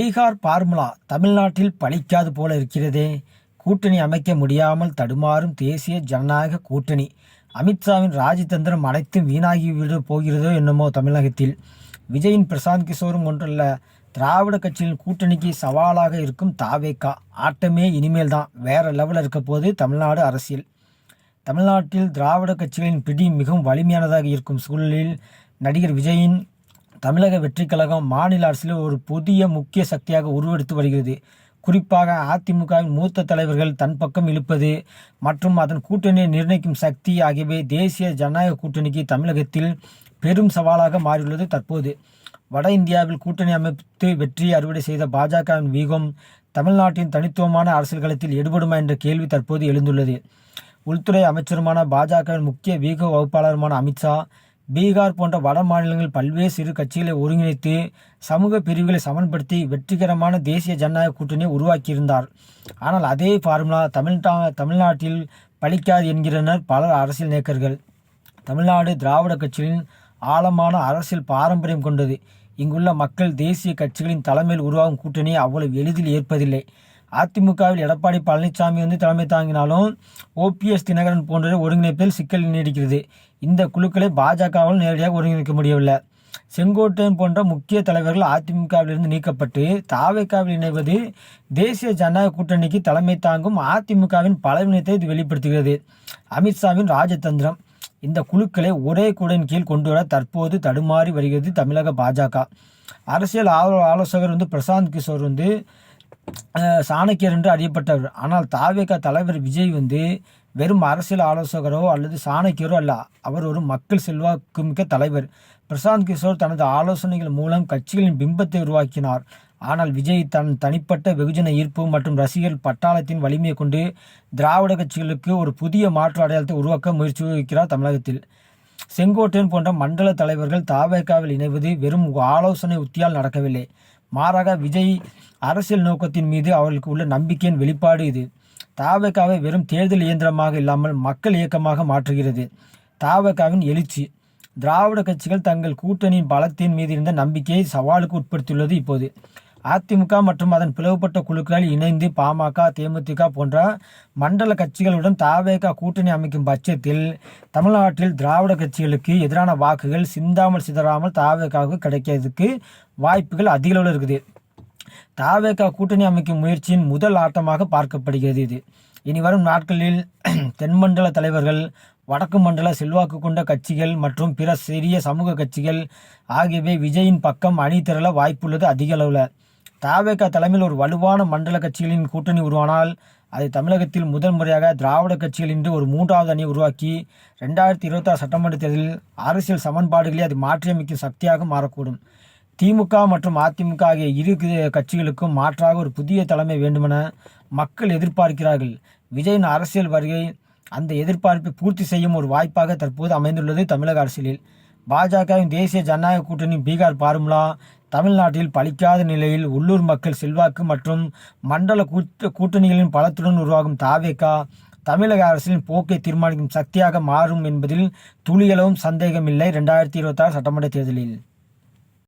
Bihar formula தமிழ்நாட்டில் பலிக்காது போல இருக்கிறதே. கூட்டணி அமைக்க முடியாமல் தடுமாறும் தேசிய ஜனநாயக கூட்டணி. அமித்ஷாவின் ராஜதந்திரம் அனைத்தும் வீணாகிவிட போகிறதோ என்னமோ தமிழகத்தில். விஜயின் பிரசாந்த் கிஷோரும் ஒன்றல்ல. திராவிட கட்சியின் கூட்டணிக்கு சவாலாக இருக்கும் தாவேக்கா ஆட்டமே இனிமேல் தான். வேற லெவலில் இருக்க போது தமிழ்நாடு அரசியல். தமிழ்நாட்டில் திராவிட கட்சிகளின் பிடி மிகவும் வலிமையானதாக இருக்கும் சூழலில் நடிகர் விஜயின் தமிழக வெற்றி கழகம் மாநில அரசில் ஒரு புதிய முக்கிய சக்தியாக உருவெடுத்து வருகிறது. குறிப்பாக அதிமுகவின் மூத்த தலைவர்கள் தன் பக்கம் இழுப்பது மற்றும் அதன் கூட்டணியை நிர்ணயிக்கும் சக்தி ஆகியவை தேசிய ஜனநாயக கூட்டணிக்கு தமிழகத்தில் பெரும் சவாலாக மாறியுள்ளது தற்போது. வட இந்தியாவில் கூட்டணி அமைத்து வெற்றி அறுவடை செய்த பாஜகவின் வீகம் தமிழ்நாட்டின் தனித்துவமான அரசியல் களத்தில் எடுபடுமா என்ற கேள்வி தற்போது எழுந்துள்ளது. உள்துறை அமைச்சருமான பாஜகவின் முக்கிய வீக வகுப்பாளருமான அமித்ஷா பீகார் போன்ற வட மாநிலங்களில் பல்வேறு சிறு கட்சிகளை ஒருங்கிணைத்து சமூக பிரிவுகளை சமன்படுத்தி வெற்றிகரமான தேசிய ஜனநாயக கூட்டணியை உருவாக்கியிருந்தார். ஆனால் அதே ஃபார்முலா தமிழ்நா தமிழ்நாட்டில் பலிக்காது என்கிறனர் பல அரசியல் நேக்கர்கள். தமிழ்நாடு திராவிட கட்சிகளின் ஆழமான அரசியல் பாரம்பரியம் கொண்டது. இங்குள்ள மக்கள் தேசிய கட்சிகளின் தலைமையில் உருவாகும் கூட்டணியை அவ்வளவு எளிதில் ஏற்பதில்லை. அதிமுகவில் எடப்பாடி பழனிசாமி வந்து தலைமை தாங்கினாலும் ஓபிஎஸ் தினகரன் போன்றவை ஒருங்கிணைப்பதில் சிக்கல் நீடிக்கிறது. இந்த குழுக்களை பாஜகவால் நேரடியாக ஒருங்கிணைக்க முடியவில்லை. செங்கோட்டையன் போன்ற முக்கிய தலைவர்கள் அதிமுகவிலிருந்து நீக்கப்பட்டு தாவேக்காவில் இணைவது தேசிய ஜனநாயக கூட்டணிக்கு தலைமை தாங்கும் அதிமுகவின் பலவீனத்தை இது வெளிப்படுத்துகிறது. அமித்ஷாவின் ராஜதந்திரம். இந்த குழுக்களை ஒரே கூடன் கீழ் கொண்டு வர தற்போது தடுமாறி வருகிறது தமிழக பாஜக. அரசியல் ஆலோ ஆலோசகர் வந்து பிரசாந்த் கிஷோர் வந்து சாணக்கியர் என்று அறியப்பட்டவர். ஆனால் தாவேக தலைவர் விஜய் வந்து வெறும் அரசியல் ஆலோசகரோ அல்லது சாணக்கியரோ அல்ல. அவர் ஒரு மக்கள் செல்வாக்குமிக்க தலைவர். பிரசாந்த் கிஷோர் தனது ஆலோசனைகள் மூலம் கட்சிகளின் பிம்பத்தை உருவாக்கினார். ஆனால் விஜய் தன் தனிப்பட்ட வெகுஜன ஈர்ப்பு மற்றும் ரசிகர் பட்டாளத்தின் வலிமையை கொண்டு திராவிட கட்சிகளுக்கு ஒரு புதிய மாற்று அடையாளத்தை உருவாக்க முயற்சி வைக்கிறார் தமிழகத்தில். செங்கோட்டையன் போன்ற மண்டல தலைவர்கள் தாவேக்காவில் இணைவது வெறும் ஆலோசனை உத்தியால் நடக்கவில்லை. மாறாக விஜய் அரசியல் நோக்கத்தின் மீது அவர்களுக்கு உள்ள நம்பிக்கையின் வெளிப்பாடு இது. தாவக்காவை வெறும் தேர்தல் இயந்திரமாக இல்லாமல் மக்கள் இயக்கமாக மாற்றுகிறது. தாவக்காவின் எழுச்சி. திராவிட கட்சிகள் தங்கள் கூட்டணியின் பலத்தின் மீது இருந்த நம்பிக்கையை சவாலுக்கு உட்படுத்தியுள்ளது இப்போது. அதிமுக மற்றும் அதன் பிளவுபட்ட குழுக்கள் இணைந்து பாமக தேமுதிக போன்ற மண்டல கட்சிகளுடன் தாவேக கூட்டணி அமைக்கும் பட்சத்தில் தமிழ்நாட்டில் திராவிட கட்சிகளுக்கு எதிரான வாக்குகள் சிந்தாமல் சிதறாமல் தாவேகாவுக்கு கிடைக்கிறதுக்கு வாய்ப்புகள் அதிக அளவில் இருக்குது. தாவேகா கூட்டணி அமைக்கும் முயற்சியின் முதல் ஆட்டமாக பார்க்கப்படுகிறது இது. இனி வரும் நாட்களில் தென்மண்டல தலைவர்கள் வடக்கு மண்டல செல்வாக்கு கொண்ட கட்சிகள் மற்றும் பிற சிறிய சமூக கட்சிகள் ஆகியவை விஜயின் பக்கம் அணி திரள வாய்ப்புள்ளது அதிக அளவில். தாவேகா தலைமையில் ஒரு வலுவான மண்டல கட்சிகளின் கூட்டணி உருவானால் அதை தமிழகத்தில் முதல் முறையாக திராவிட கட்சிகள் என்று ஒரு மூன்றாவது அணி உருவாக்கி ரெண்டாயிரத்தி இருபத்தாறு சட்டமன்ற தேர்தலில் அரசியல் சமன்பாடுகளை அது மாற்றியமைக்கும் சக்தியாக மாறக்கூடும். திமுக மற்றும் அதிமுக ஆகிய இரு கட்சிகளுக்கும் மாற்றாக ஒரு புதிய தலைமை வேண்டுமென மக்கள் எதிர்பார்க்கிறார்கள். விஜயின் அரசியல் வருகை அந்த எதிர்பார்ப்பை பூர்த்தி செய்யும் ஒரு வாய்ப்பாக தற்போது அமைந்துள்ளது தமிழக அரசியலில். பாஜகவின் தேசிய ஜனநாயக கூட்டணி பீகார் பார்முலா தமிழ்நாட்டில் பலிக்காத நிலையில் உள்ளூர் மக்கள் செல்வாக்கு மற்றும் மண்டல கூட்டணிகளின் பலத்துடன் உருவாகும் தாவேகா தமிழக அரசின் போக்கை தீர்மானிக்கும் சக்தியாக மாறும் என்பதில் துளியளவும் சந்தேகமில்லை ரெண்டாயிரத்தி இருபத்தாறு சட்டமன்ற தேர்தலில்.